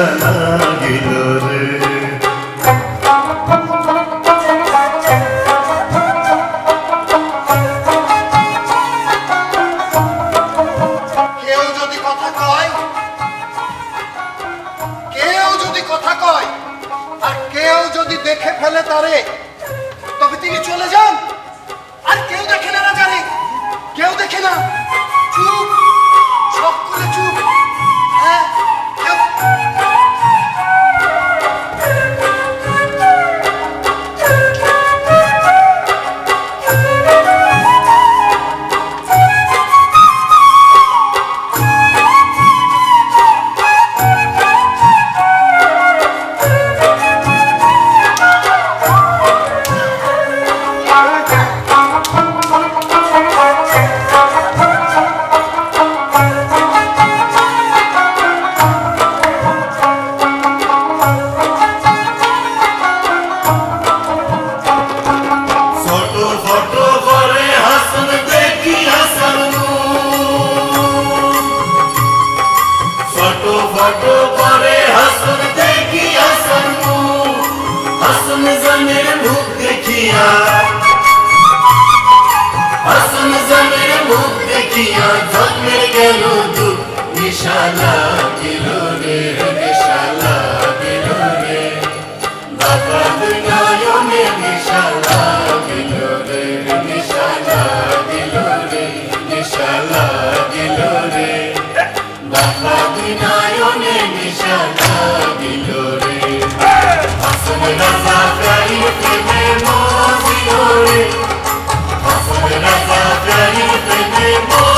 কেউ যদি কথা কয় কেউ যদি কথা কয় আর কেউ যদি দেখে ফেলে তারে করে হাসন দেখি হাসন হাসন জমির মুখ দেখিয়া। হাসন জমির মুখ দেখিয়া জন্মের গেল দুঃখ নিশালা কিলো রে। tenemos, señores. Paso de la tenemos.